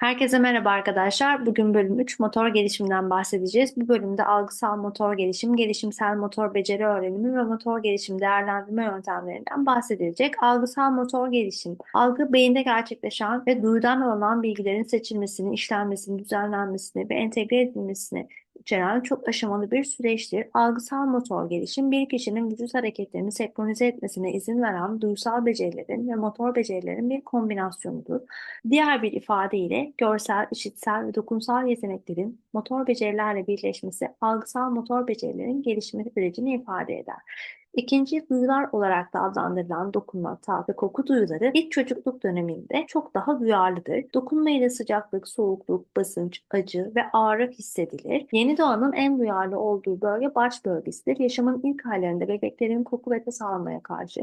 Herkese merhaba arkadaşlar. Bugün bölüm 3 motor gelişiminden bahsedeceğiz. Bu bölümde algısal motor gelişim, gelişimsel motor beceri öğrenimi ve motor gelişim değerlendirme yöntemlerinden bahsedilecek. Algısal motor gelişim, algı beyinde gerçekleşen ve duyudan alınan bilgilerin seçilmesini, işlenmesini, düzenlenmesini ve entegre edilmesini içeren çok aşamalı bir süreçtir. Algısal motor gelişim bir kişinin vücut hareketlerini senkronize etmesine izin veren duysal becerilerin ve motor becerilerin bir kombinasyonudur. Diğer bir ifadeyle görsel, işitsel ve dokunsal yeteneklerin motor becerilerle birleşmesi algısal motor becerilerin gelişme sürecini ifade eder. İkinci duyular olarak da adlandırılan dokunma, tat ve koku duyuları ilk çocukluk döneminde çok daha duyarlıdır. Dokunma ile sıcaklık, soğukluk, basınç, acı ve ağrı hissedilir. Yeni doğanın en duyarlı olduğu bölge baş bölgesidir. Yaşamın ilk hallerinde bebeklerin koku ve tes almaya karşı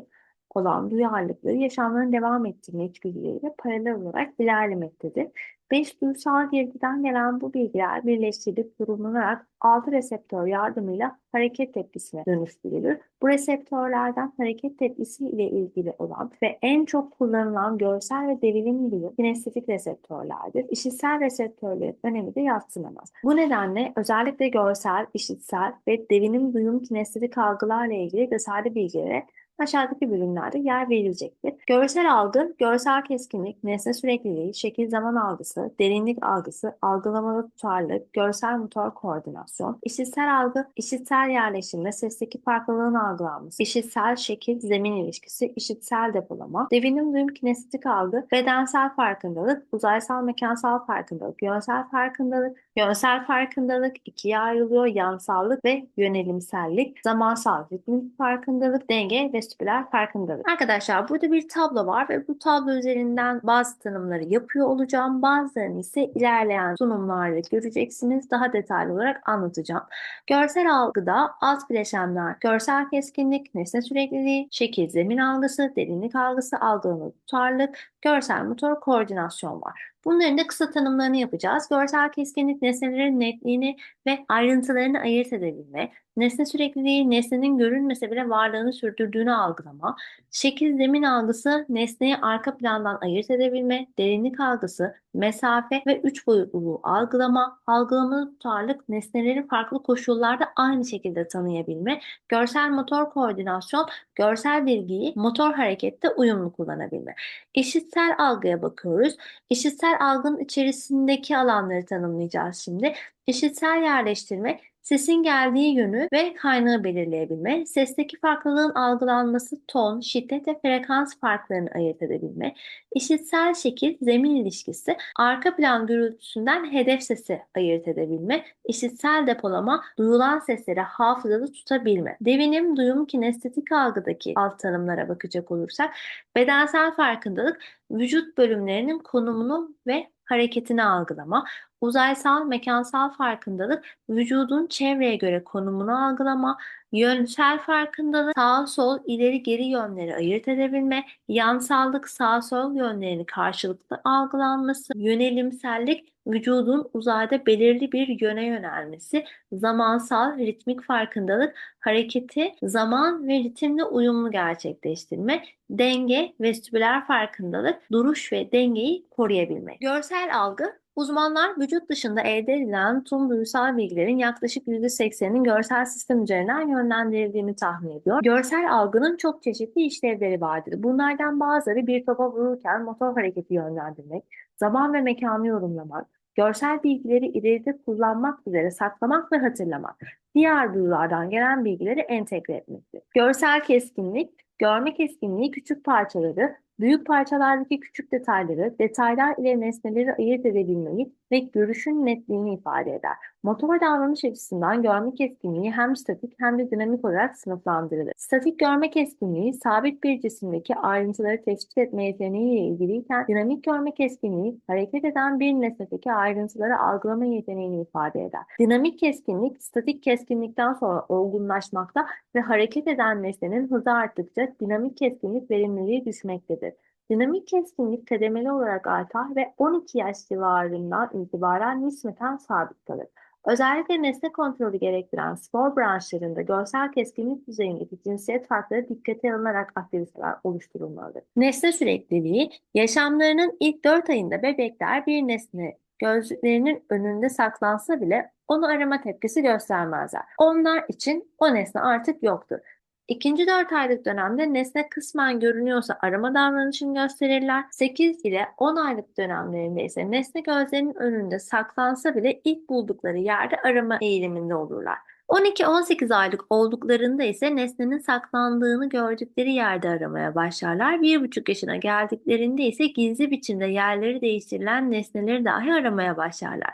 olan duyarlılıkları yaşamlarını devam ettirme içgüdüleriyle paralel olarak ilerlemektedir. Beş duysal girdiden gelen bu bilgiler birleştirilip yorumlanarak altı reseptör yardımıyla hareket tepkisine dönüştürülür. Bu reseptörlerden hareket tepkisi ile ilgili olan ve en çok kullanılan görsel ve devinim duyum kinestetik reseptörlerdir. İşitsel reseptörlerin önemi de yadsınamaz. Bu nedenle özellikle görsel, işitsel ve devinim duyum kinestetik algılarla ilgili detaylı bilgilere aşağıdaki bölümlerde yer verilecektir. Görsel algı, görsel keskinlik, nesne sürekliliği, şekil zaman algısı, derinlik algısı, algılamalı tutarlılık, görsel motor koordinasyon, işitsel algı, işitsel yerleşim ve sesteki farklılığın algılanması, işitsel şekil zemin ilişkisi, işitsel depolama, devinim duyum kinestetik algı, bedensel farkındalık, uzaysal mekansal farkındalık, yönsel farkındalık, yönsel farkındalık ikiye ayrılıyor, yansallık ve yönelimsellik, zamansal ritmik farkındalık, denge ve vestibüler farkındalık. Arkadaşlar burada bir tablo var ve bu tablo üzerinden bazı tanımları yapıyor olacağım. Bazılarını ise ilerleyen sunumlarda göreceksiniz. Daha detaylı olarak anlatacağım. Görsel algıda alt bileşenler görsel keskinlik, nesne sürekliliği, şekil zemin algısı, derinlik algısı, algılama tutarlılık, görsel motor koordinasyon var. Bunların da kısa tanımlarını yapacağız. Görsel keskinlik nesnelerin netliğini ve ayrıntılarını ayırt edebilme, nesne sürekliliği nesnenin görünmese bile varlığını sürdürdüğünü algılama, şekil zemin algısı nesneyi arka plandan ayırt edebilme, derinlik algısı, mesafe ve üç boyutluluğu algılama, algılamalı tutarlık nesneleri farklı koşullarda aynı şekilde tanıyabilme, görsel motor koordinasyon, görsel bilgiyi motor harekette uyumlu kullanabilme. Eşitsel algıya bakıyoruz. Eşitsel algının içerisindeki alanları tanımlayacağız şimdi. Eşitsel yerleştirme sesin geldiği yönü ve kaynağı belirleyebilme, sesteki farklılığın algılanması, ton, şiddet ve frekans farklarını ayırt edebilme, işitsel şekil, zemin ilişkisi, arka plan gürültüsünden hedef sesi ayırt edebilme, işitsel depolama, duyulan sesleri hafızada tutabilme. Devinim, duyum, kinestetik algıdaki alt tanımlara bakacak olursak, bedensel farkındalık, vücut bölümlerinin konumunu ve hareketini algılama, uzaysal mekansal farkındalık, vücudun çevreye göre konumunu algılama, yönsel farkındalık, sağ sol ileri geri yönleri ayırt edebilme, yansallık sağ sol yönlerini karşılıklı algılanması, yönelimsellik vücudun uzayda belirli bir yöne yönelmesi, zamansal ritmik farkındalık, hareketi zaman ve ritimle uyumlu gerçekleştirme, denge, vestibüler farkındalık, duruş ve dengeyi koruyabilmek. Görsel algı Uzmanlar vücut dışında elde edilen tüm duysal bilgilerin yaklaşık %80'inin görsel sistem üzerinden yönlendirildiğini tahmin ediyor. Görsel algının çok çeşitli işlevleri vardır. Bunlardan bazıları bir topa vururken motor hareketi yönlendirmek, zaman ve mekanı yorumlamak, görsel bilgileri ileride kullanmak üzere saklamak ve hatırlamak, diğer duyulardan gelen bilgileri entegre etmektir. Görsel keskinlik, görme keskinliği küçük parçaları Büyük parçalardaki küçük detayları, detaylar ile nesneleri ayırt edebilmeyi ve görüşün netliğini ifade eder. Motor davranış açısından görme keskinliği hem statik hem de dinamik olarak sınıflandırılır. Statik görme keskinliği sabit bir cisimdeki ayrıntıları tespit etme yeteneğiyle ilgiliyken dinamik görme keskinliği hareket eden bir nesnedeki ayrıntıları algılama yeteneğini ifade eder. Dinamik keskinlik statik keskinlikten sonra olgunlaşmakta ve hareket eden nesnenin hızı arttıkça dinamik keskinlik verimliliği düşmektedir. Dinamik keskinlik kademeli olarak artar ve 12 yaş civarından itibaren nispeten sabit kalır. Özellikle nesne kontrolü gerektiren spor branşlarında görsel keskinlik düzeyindeki cinsiyet farkları dikkate alınarak aktiviteler oluşturulmalıdır. Nesne sürekliliği, yaşamlarının ilk 4 ayında bebekler bir nesne gözlerinin önünde saklansa bile onu arama tepkisi göstermezler. Onlar için o nesne artık yoktur. İkinci 4 aylık dönemde nesne kısmen görünüyorsa arama davranışını gösterirler. 8 ile 10 aylık dönemlerinde ise nesne gözlerinin önünde saklansa bile ilk buldukları yerde arama eğiliminde olurlar. 12-18 aylık olduklarında ise nesnenin saklandığını gördükleri yerde aramaya başlarlar. 1,5 yaşına geldiklerinde ise gizli biçimde yerleri değiştirilen nesneleri dahi aramaya başlarlar.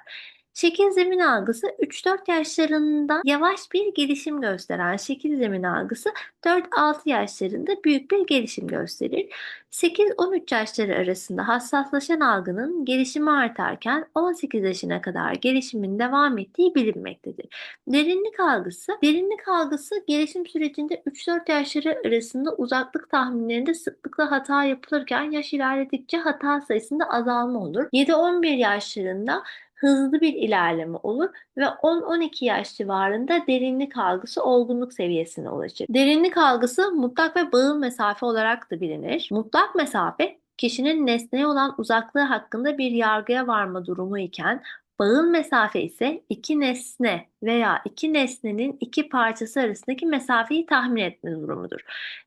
Şekil zemin algısı 3-4 yaşlarında yavaş bir gelişim gösteren şekil zemin algısı 4-6 yaşlarında büyük bir gelişim gösterir. 8-13 yaşları arasında hassaslaşan algının gelişimi artarken 18 yaşına kadar gelişimin devam ettiği bilinmektedir. Derinlik algısı, derinlik algısı gelişim sürecinde 3-4 yaşları arasında uzaklık tahminlerinde sıklıkla hata yapılırken yaş ilerledikçe hata sayısında azalma olur. 7-11 yaşlarında hızlı bir ilerleme olur ve 10-12 yaş civarında derinlik algısı olgunluk seviyesine ulaşır. Derinlik algısı mutlak ve bağıl mesafe olarak da bilinir. Mutlak mesafe kişinin nesneye olan uzaklığı hakkında bir yargıya varma durumu iken bağıl mesafe ise iki nesne veya iki nesnenin iki parçası arasındaki mesafeyi tahmin etme durumudur.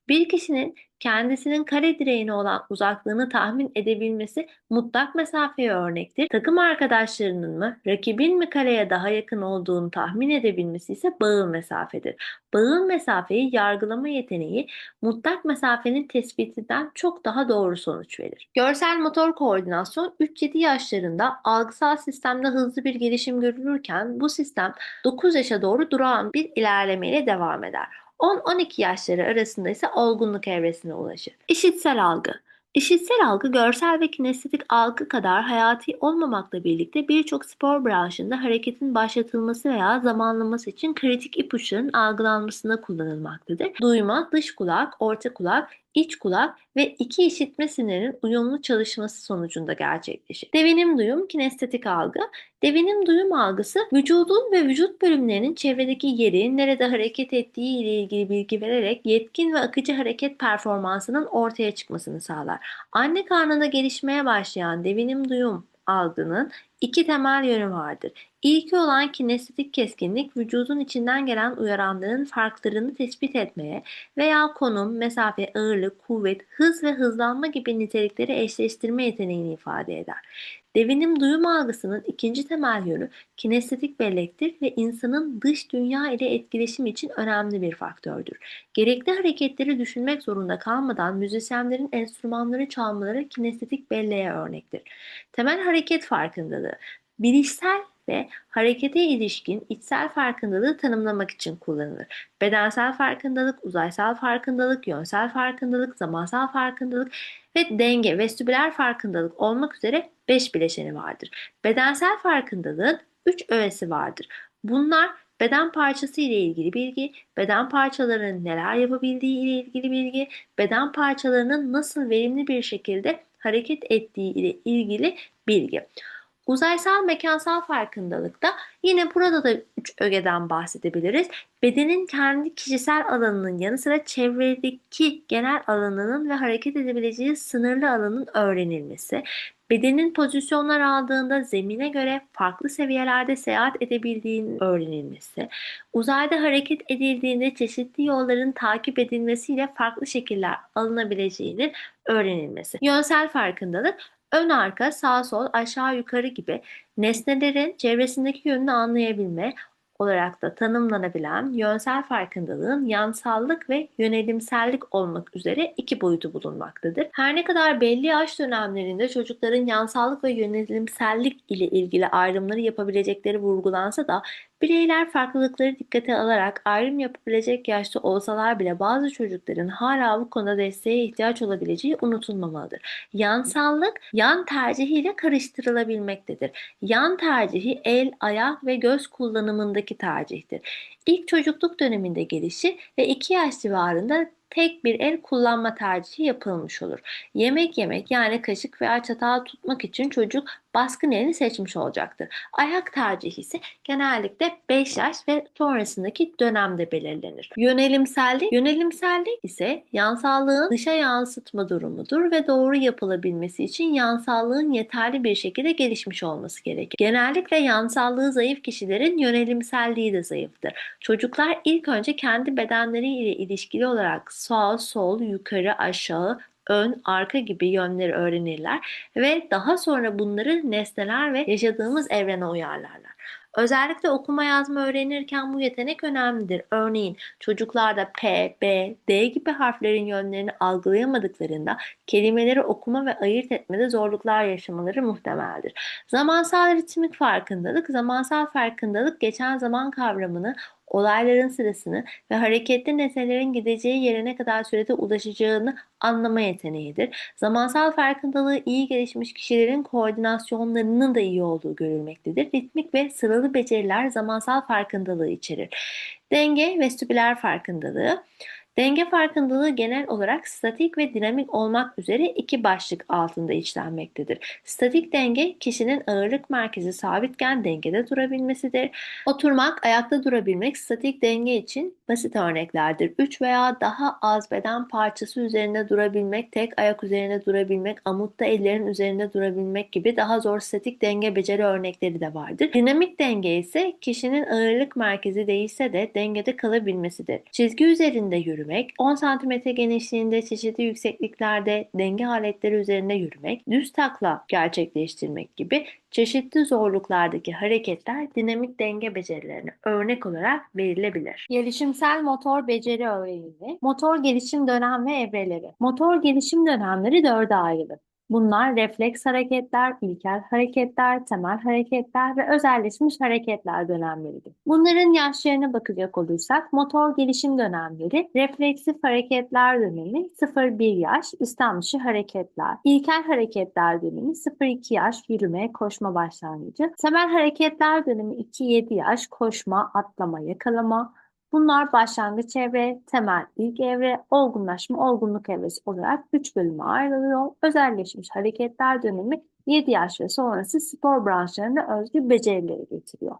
Bir kişinin kendisinin kare direğine olan uzaklığını tahmin edebilmesi mutlak mesafeye örnektir. Takım arkadaşlarının mı, rakibin mi kareye daha yakın olduğunu tahmin edebilmesi ise bağıl mesafedir. Bağıl mesafeyi yargılama yeteneği mutlak mesafenin tespitinden çok daha doğru sonuç verir. Görsel motor koordinasyon 3-7 yaşlarında algısal sistemde hızlı bir gelişim görülürken bu sistem 9 yaşa doğru durağan bir ilerlemeyle devam eder. 10-12 yaşları arasında ise olgunluk evresine ulaşır. İşitsel algı İşitsel algı görsel ve kinestetik algı kadar hayati olmamakla birlikte birçok spor branşında hareketin başlatılması veya zamanlaması için kritik ipuçlarının algılanmasında kullanılmaktadır. Duyma, dış kulak, orta kulak, iç kulak ve iki işitme sinirinin uyumlu çalışması sonucunda gerçekleşir. Devinim duyum, kinestetik algı. Devinim duyum algısı vücudun ve vücut bölümlerinin çevredeki yeri, nerede hareket ettiği ile ilgili bilgi vererek yetkin ve akıcı hareket performansının ortaya çıkmasını sağlar. Anne karnında gelişmeye başlayan devinim duyum algının iki temel yönü vardır. İlki olan kinestetik keskinlik vücudun içinden gelen uyaranların farklarını tespit etmeye veya konum, mesafe, ağırlık, kuvvet, hız ve hızlanma gibi nitelikleri eşleştirme yeteneğini ifade eder. Devinim duyum algısının ikinci temel yönü kinestetik bellektir ve insanın dış dünya ile etkileşim için önemli bir faktördür. Gerekli hareketleri düşünmek zorunda kalmadan müzisyenlerin enstrümanları çalmaları kinestetik belleğe örnektir. Temel hareket farkındalığı bilişsel ve harekete ilişkin içsel farkındalığı tanımlamak için kullanılır. Bedensel farkındalık, uzaysal farkındalık, yönsel farkındalık, zamansal farkındalık ve denge, vestibüler farkındalık olmak üzere 5 bileşeni vardır. Bedensel farkındalığın 3 öğesi vardır. Bunlar beden parçası ile ilgili bilgi, beden parçalarının neler yapabildiği ile ilgili bilgi, beden parçalarının nasıl verimli bir şekilde hareket ettiği ile ilgili bilgi. Uzaysal mekansal farkındalıkta yine burada da üç ögeden bahsedebiliriz. Bedenin kendi kişisel alanının yanı sıra çevredeki genel alanının ve hareket edebileceği sınırlı alanın öğrenilmesi, bedenin pozisyonlar aldığında zemine göre farklı seviyelerde seyahat edebildiğinin öğrenilmesi, uzayda hareket edildiğinde çeşitli yolların takip edilmesiyle farklı şekiller alınabileceğinin öğrenilmesi. Yönsel farkındalık ön arka, sağ sol, aşağı yukarı gibi nesnelerin çevresindeki yönünü anlayabilme olarak da tanımlanabilen yönsel farkındalığın yansallık ve yönelimsellik olmak üzere iki boyutu bulunmaktadır. Her ne kadar belli yaş dönemlerinde çocukların yansallık ve yönelimsellik ile ilgili ayrımları yapabilecekleri vurgulansa da Bireyler farklılıkları dikkate alarak ayrım yapabilecek yaşta olsalar bile bazı çocukların hala bu konuda desteğe ihtiyaç olabileceği unutulmamalıdır. Yansallık yan tercihiyle karıştırılabilmektedir. Yan tercihi el, ayak ve göz kullanımındaki tercihtir. İlk çocukluk döneminde gelişi ve 2 yaş civarında tek bir el kullanma tercihi yapılmış olur. Yemek yemek yani kaşık veya çatal tutmak için çocuk baskın yerini seçmiş olacaktır. Ayak tercihi ise genellikle 5 yaş ve sonrasındaki dönemde belirlenir. Yönelimsellik, yönelimsellik ise yansallığın dışa yansıtma durumudur ve doğru yapılabilmesi için yansallığın yeterli bir şekilde gelişmiş olması gerekir. Genellikle yansallığı zayıf kişilerin yönelimselliği de zayıftır. Çocuklar ilk önce kendi bedenleriyle ilişkili olarak sağ, sol, yukarı, aşağı, ön, arka gibi yönleri öğrenirler ve daha sonra bunları nesneler ve yaşadığımız evrene uyarlarlar. Özellikle okuma yazma öğrenirken bu yetenek önemlidir. Örneğin çocuklarda P, B, D gibi harflerin yönlerini algılayamadıklarında kelimeleri okuma ve ayırt etmede zorluklar yaşamaları muhtemeldir. Zamansal ritmik farkındalık, zamansal farkındalık geçen zaman kavramını olayların sırasını ve hareketli nesnelerin gideceği yere ne kadar sürede ulaşacağını anlama yeteneğidir. Zamansal farkındalığı iyi gelişmiş kişilerin koordinasyonlarının da iyi olduğu görülmektedir. Ritmik ve sıralı beceriler zamansal farkındalığı içerir. Denge, vestibüler farkındalığı. Denge farkındalığı genel olarak statik ve dinamik olmak üzere iki başlık altında işlenmektedir. Statik denge kişinin ağırlık merkezi sabitken dengede durabilmesidir. Oturmak, ayakta durabilmek statik denge için basit örneklerdir. Üç veya daha az beden parçası üzerinde durabilmek, tek ayak üzerinde durabilmek, amutta ellerin üzerinde durabilmek gibi daha zor statik denge beceri örnekleri de vardır. Dinamik denge ise kişinin ağırlık merkezi değişse de dengede kalabilmesidir. Çizgi üzerinde yürümek, yürümek, 10 cm genişliğinde çeşitli yüksekliklerde denge aletleri üzerinde yürümek, düz takla gerçekleştirmek gibi çeşitli zorluklardaki hareketler dinamik denge becerilerine örnek olarak verilebilir. Gelişimsel motor beceri öğrenimi, motor gelişim dönem ve evreleri. Motor gelişim dönemleri dörde ayrılır. Bunlar refleks hareketler, ilkel hareketler, temel hareketler ve özelleşmiş hareketler dönemleridir. Bunların yaşlarına bakacak olursak motor gelişim dönemleri, refleksif hareketler dönemi 0-1 yaş, istem hareketler, ilkel hareketler dönemi 0-2 yaş, yürüme, koşma başlangıcı, temel hareketler dönemi 2-7 yaş, koşma, atlama, yakalama, Bunlar başlangıç evre, temel ilk evre, olgunlaşma, olgunluk evresi olarak 3 bölüme ayrılıyor. Özelleşmiş hareketler dönemi 7 yaş ve sonrası spor branşlarına özgü becerileri getiriyor.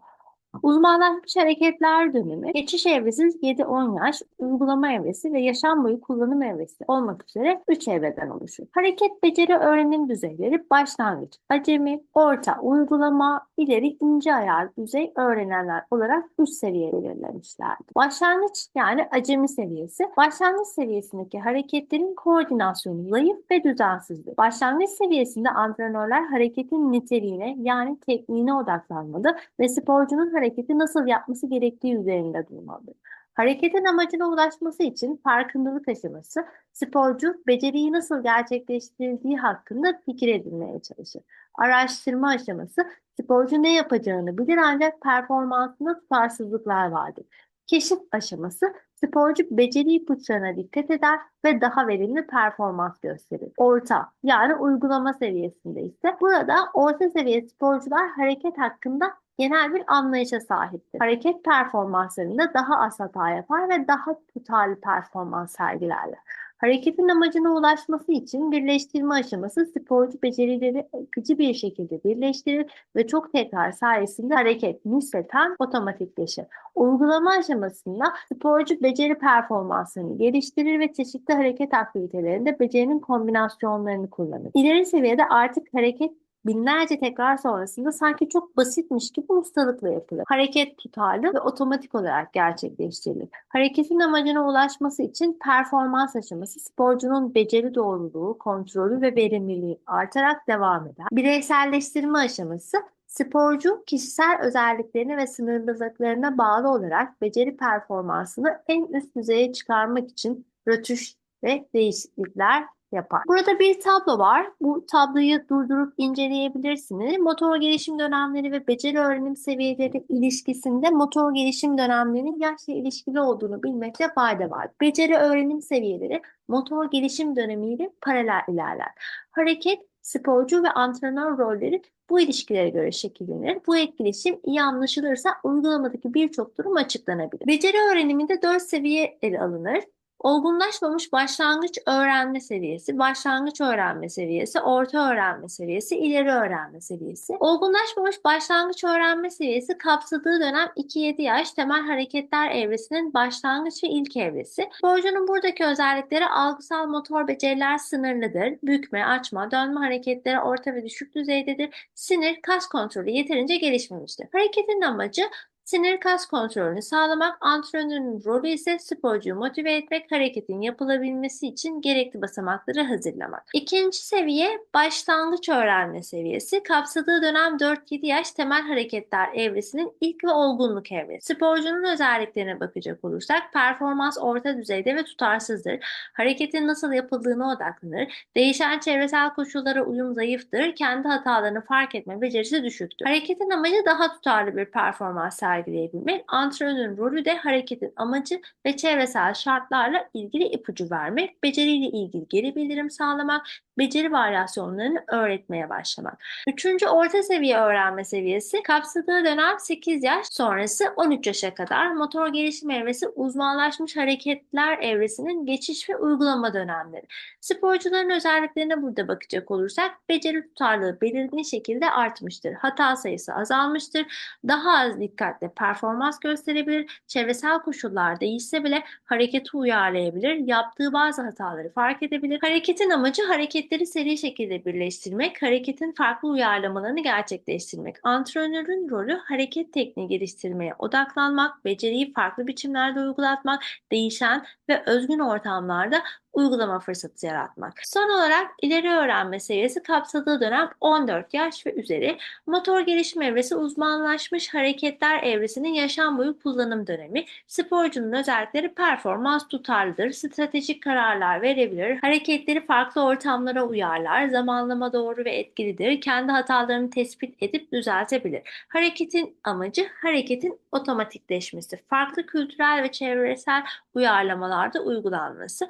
Uzmanlaşmış hareketler dönemi, geçiş evresi 7-10 yaş, uygulama evresi ve yaşam boyu kullanım evresi olmak üzere 3 evreden oluşur. Hareket beceri öğrenim düzeyleri başlangıç, acemi, orta, uygulama, ileri ince ayar düzey öğrenenler olarak 3 seviye belirlemişlerdir. Başlangıç yani acemi seviyesi, başlangıç seviyesindeki hareketlerin koordinasyonu zayıf ve düzensizdir. Başlangıç seviyesinde antrenörler hareketin niteliğine yani tekniğine odaklanmalı ve sporcunun hareketi nasıl yapması gerektiği üzerinde durmalıdır. Hareketin amacına ulaşması için farkındalık aşaması, sporcu beceriyi nasıl gerçekleştirdiği hakkında fikir edinmeye çalışır. Araştırma aşaması, sporcu ne yapacağını bilir ancak performansında tutarsızlıklar vardır. Keşif aşaması, sporcu beceri ipuçlarına dikkat eder ve daha verimli performans gösterir. Orta yani uygulama seviyesinde ise burada orta seviye sporcular hareket hakkında genel bir anlayışa sahiptir. Hareket performanslarında daha az hata yapar ve daha tutarlı performans sergilerler. Hareketin amacına ulaşması için birleştirme aşaması sporcu becerileri akıcı bir şekilde birleştirir ve çok tekrar sayesinde hareket nispeten otomatikleşir. Uygulama aşamasında sporcu beceri performansını geliştirir ve çeşitli hareket aktivitelerinde becerinin kombinasyonlarını kullanır. İleri seviyede artık hareket binlerce tekrar sonrasında sanki çok basitmiş gibi ustalıkla yapılır. Hareket tutarlı ve otomatik olarak gerçekleştirilir. Hareketin amacına ulaşması için performans aşaması sporcunun beceri doğruluğu, kontrolü ve verimliliği artarak devam eder. Bireyselleştirme aşaması Sporcu kişisel özelliklerine ve sınırlılıklarına bağlı olarak beceri performansını en üst düzeye çıkarmak için rötuş ve değişiklikler yapar. Burada bir tablo var. Bu tabloyu durdurup inceleyebilirsiniz. Motor gelişim dönemleri ve beceri öğrenim seviyeleri ilişkisinde motor gelişim dönemlerinin yaşla ilişkili olduğunu bilmekte fayda var. Beceri öğrenim seviyeleri motor gelişim dönemiyle paralel ilerler. Hareket, sporcu ve antrenör rolleri bu ilişkilere göre şekillenir. Bu etkileşim iyi anlaşılırsa uygulamadaki birçok durum açıklanabilir. Beceri öğreniminde dört seviye ele alınır. Olgunlaşmamış başlangıç öğrenme seviyesi, başlangıç öğrenme seviyesi, orta öğrenme seviyesi, ileri öğrenme seviyesi. Olgunlaşmamış başlangıç öğrenme seviyesi kapsadığı dönem 2-7 yaş temel hareketler evresinin başlangıç ve ilk evresi. Sporcunun buradaki özellikleri algısal motor beceriler sınırlıdır. Bükme, açma, dönme hareketleri orta ve düşük düzeydedir. Sinir, kas kontrolü yeterince gelişmemiştir. Hareketin amacı Sinir kas kontrolünü sağlamak, antrenörün rolü ise sporcuyu motive etmek, hareketin yapılabilmesi için gerekli basamakları hazırlamak. İkinci seviye başlangıç öğrenme seviyesi. Kapsadığı dönem 4-7 yaş temel hareketler evresinin ilk ve olgunluk evresi. Sporcunun özelliklerine bakacak olursak performans orta düzeyde ve tutarsızdır. Hareketin nasıl yapıldığına odaklanır. Değişen çevresel koşullara uyum zayıftır. Kendi hatalarını fark etme becerisi düşüktür. Hareketin amacı daha tutarlı bir performans sergileyebilmek. Antrenörün rolü de hareketin amacı ve çevresel şartlarla ilgili ipucu vermek, beceriyle ilgili geri bildirim sağlamak, beceri varyasyonlarını öğretmeye başlamak. Üçüncü orta seviye öğrenme seviyesi kapsadığı dönem 8 yaş sonrası 13 yaşa kadar motor gelişim evresi uzmanlaşmış hareketler evresinin geçiş ve uygulama dönemleri. Sporcuların özelliklerine burada bakacak olursak beceri tutarlılığı belirgin şekilde artmıştır. Hata sayısı azalmıştır. Daha az dikkatle performans gösterebilir. Çevresel koşullar değişse bile hareketi uyarlayabilir. Yaptığı bazı hataları fark edebilir. Hareketin amacı hareketleri seri şekilde birleştirmek, hareketin farklı uyarlamalarını gerçekleştirmek. Antrenörün rolü hareket tekniği geliştirmeye odaklanmak, beceriyi farklı biçimlerde uygulatmak, değişen ve özgün ortamlarda uygulama fırsatı yaratmak. Son olarak ileri öğrenme seviyesi kapsadığı dönem 14 yaş ve üzeri. Motor gelişim evresi uzmanlaşmış hareketler evresinin yaşam boyu kullanım dönemi. Sporcunun özellikleri performans tutarlıdır, stratejik kararlar verebilir, hareketleri farklı ortamlara uyarlar, zamanlama doğru ve etkilidir, kendi hatalarını tespit edip düzeltebilir. Hareketin amacı hareketin otomatikleşmesi, farklı kültürel ve çevresel uyarlamalarda uygulanması.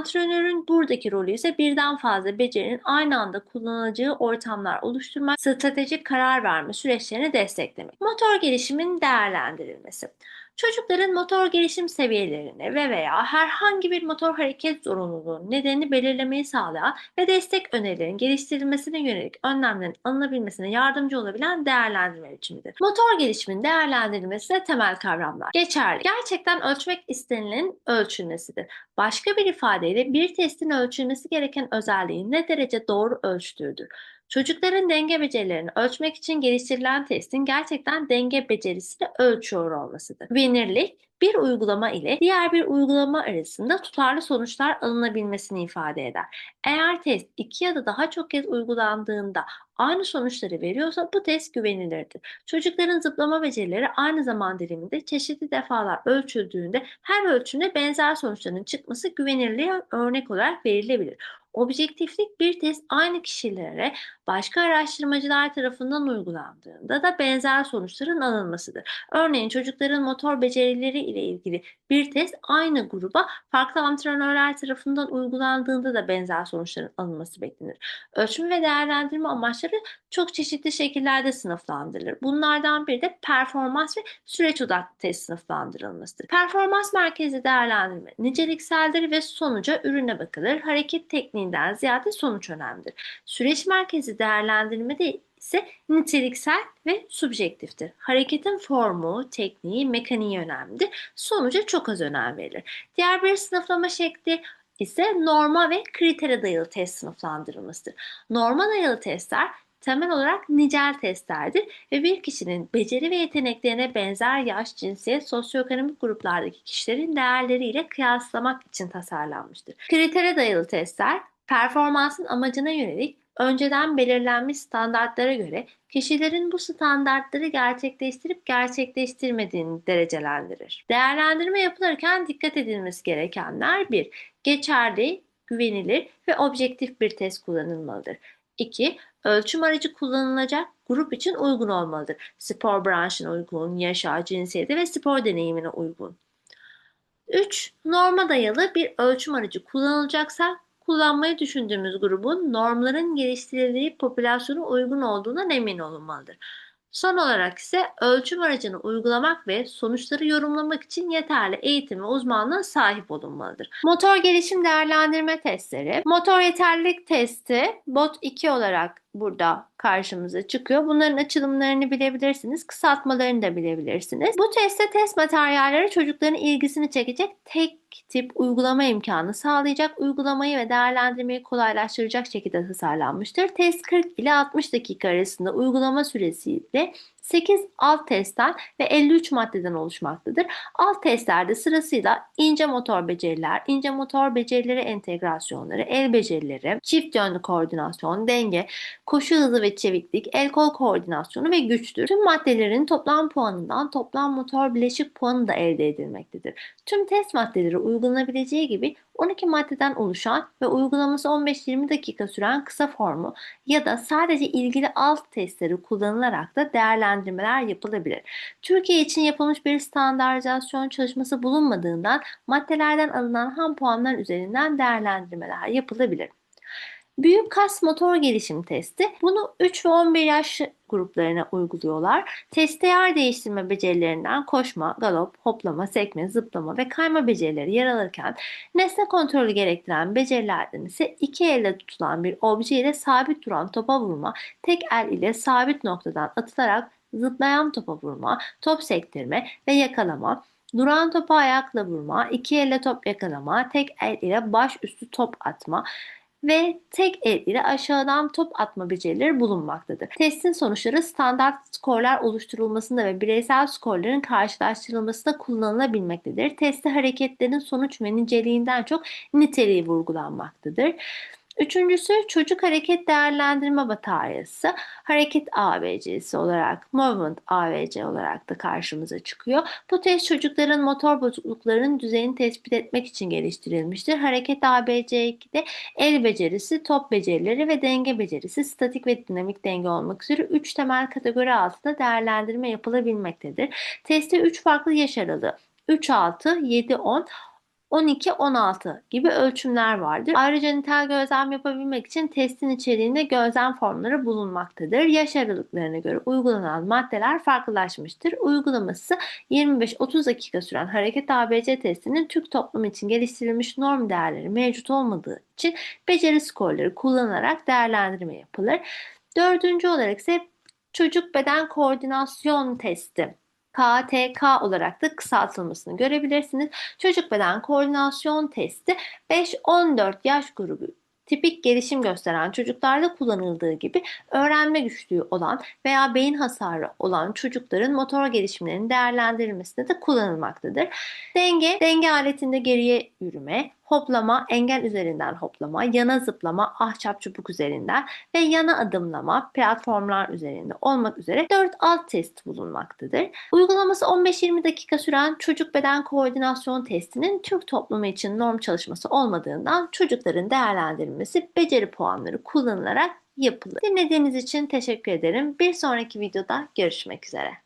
Antrenörün buradaki rolü ise birden fazla becerinin aynı anda kullanılacağı ortamlar oluşturmak, stratejik karar verme süreçlerini desteklemek. Motor gelişimin değerlendirilmesi. Çocukların motor gelişim seviyelerini ve veya herhangi bir motor hareket zorunluluğunun nedenini belirlemeyi sağlayan ve destek önerilerin geliştirilmesine yönelik önlemlerin alınabilmesine yardımcı olabilen değerlendirme biçimidir. Motor gelişimin değerlendirilmesi de temel kavramlar. Geçerli. Gerçekten ölçmek istenilenin ölçülmesidir. Başka bir ifadeyle bir testin ölçülmesi gereken özelliği ne derece doğru ölçtüğüdür. Çocukların denge becerilerini ölçmek için geliştirilen testin gerçekten denge becerisini ölçüyor olmasıdır. Güvenirlik, bir uygulama ile diğer bir uygulama arasında tutarlı sonuçlar alınabilmesini ifade eder. Eğer test iki ya da daha çok kez uygulandığında aynı sonuçları veriyorsa bu test güvenilirdir. Çocukların zıplama becerileri aynı zaman diliminde çeşitli defalar ölçüldüğünde her ölçümde benzer sonuçların çıkması güvenirliğe örnek olarak verilebilir. Objektiflik bir test aynı kişilere başka araştırmacılar tarafından uygulandığında da benzer sonuçların alınmasıdır. Örneğin çocukların motor becerileri ile ilgili bir test aynı gruba farklı antrenörler tarafından uygulandığında da benzer sonuçların alınması beklenir. Ölçüm ve değerlendirme amaçları çok çeşitli şekillerde sınıflandırılır. Bunlardan biri de performans ve süreç odaklı test sınıflandırılmasıdır. Performans merkezi değerlendirme nicelikseldir ve sonuca ürüne bakılır. Hareket tekniğinden ziyade sonuç önemlidir. Süreç merkezi değerlendirme de ise niteliksel ve subjektiftir. Hareketin formu, tekniği, mekaniği önemlidir. Sonuca çok az önem verilir. Diğer bir sınıflama şekli ise norma ve kritere dayalı test sınıflandırılmasıdır. Norma dayalı testler temel olarak nicel testlerdir ve bir kişinin beceri ve yeteneklerine benzer yaş, cinsiyet, sosyoekonomik gruplardaki kişilerin değerleriyle kıyaslamak için tasarlanmıştır. Kritere dayalı testler performansın amacına yönelik önceden belirlenmiş standartlara göre kişilerin bu standartları gerçekleştirip gerçekleştirmediğini derecelendirir. Değerlendirme yapılırken dikkat edilmesi gerekenler 1. Geçerli, güvenilir ve objektif bir test kullanılmalıdır. 2. Ölçüm aracı kullanılacak grup için uygun olmalıdır. Spor branşına uygun, yaşa, cinsiyete ve spor deneyimine uygun. 3. Norma dayalı bir ölçüm aracı kullanılacaksa kullanmayı düşündüğümüz grubun normların geliştirildiği popülasyona uygun olduğundan emin olunmalıdır. Son olarak ise ölçüm aracını uygulamak ve sonuçları yorumlamak için yeterli eğitim ve uzmanlığa sahip olunmalıdır. Motor gelişim değerlendirme testleri, motor yeterlilik testi BOT 2 olarak burada karşımıza çıkıyor. Bunların açılımlarını bilebilirsiniz, kısaltmalarını da bilebilirsiniz. Bu testte test materyalleri çocukların ilgisini çekecek tek tip uygulama imkanı sağlayacak, uygulamayı ve değerlendirmeyi kolaylaştıracak şekilde tasarlanmıştır. Test 40 ile 60 dakika arasında uygulama süresiyle 8 alt testten ve 53 maddeden oluşmaktadır. Alt testlerde sırasıyla ince motor beceriler, ince motor becerileri entegrasyonları, el becerileri, çift yönlü koordinasyon, denge, koşu hızı ve çeviklik, el kol koordinasyonu ve güçtür. Tüm maddelerin toplam puanından toplam motor bileşik puanı da elde edilmektedir. Tüm test maddeleri uygulanabileceği gibi 12 maddeden oluşan ve uygulaması 15-20 dakika süren kısa formu ya da sadece ilgili alt testleri kullanılarak da değerlendirmeler yapılabilir. Türkiye için yapılmış bir standartizasyon çalışması bulunmadığından maddelerden alınan ham puanlar üzerinden değerlendirmeler yapılabilir. Büyük kas motor gelişim testi bunu 3 ve 11 yaş gruplarına uyguluyorlar. Testte yer değiştirme becerilerinden koşma, galop, hoplama, sekme, zıplama ve kayma becerileri yer alırken nesne kontrolü gerektiren becerilerden ise iki elle tutulan bir obje ile sabit duran topa vurma, tek el ile sabit noktadan atılarak zıplayan topa vurma, top sektirme ve yakalama, duran topa ayakla vurma, iki elle top yakalama, tek el ile baş üstü top atma, ve tek el ile aşağıdan top atma becerileri bulunmaktadır. Testin sonuçları standart skorlar oluşturulmasında ve bireysel skorların karşılaştırılmasında kullanılabilmektedir. Testte hareketlerin sonuç ve niceliğinden çok niteliği vurgulanmaktadır. Üçüncüsü çocuk hareket değerlendirme bataryası. Hareket ABC'si olarak, movement ABC olarak da karşımıza çıkıyor. Bu test çocukların motor bozukluklarının düzeyini tespit etmek için geliştirilmiştir. Hareket ABC2'de el becerisi, top becerileri ve denge becerisi, statik ve dinamik denge olmak üzere 3 temel kategori altında değerlendirme yapılabilmektedir. Testte 3 farklı yaş aralığı 3-6, 7-10, 12-16 gibi ölçümler vardır. Ayrıca nitel gözlem yapabilmek için testin içeriğinde gözlem formları bulunmaktadır. Yaş aralıklarına göre uygulanan maddeler farklılaşmıştır. Uygulaması 25-30 dakika süren hareket ABC testinin Türk toplumu için geliştirilmiş norm değerleri mevcut olmadığı için beceri skorları kullanarak değerlendirme yapılır. Dördüncü olarak ise çocuk beden koordinasyon testi KTK olarak da kısaltılmasını görebilirsiniz. Çocuk beden koordinasyon testi 5-14 yaş grubu tipik gelişim gösteren çocuklarda kullanıldığı gibi öğrenme güçlüğü olan veya beyin hasarı olan çocukların motor gelişimlerinin değerlendirilmesinde de kullanılmaktadır. Denge, denge aletinde geriye yürüme, hoplama, engel üzerinden hoplama, yana zıplama, ahşap çubuk üzerinden ve yana adımlama platformlar üzerinde olmak üzere 4 alt test bulunmaktadır. Uygulaması 15-20 dakika süren çocuk beden koordinasyon testinin Türk toplumu için norm çalışması olmadığından çocukların değerlendirilmesi beceri puanları kullanılarak yapılır. Dinlediğiniz için teşekkür ederim. Bir sonraki videoda görüşmek üzere.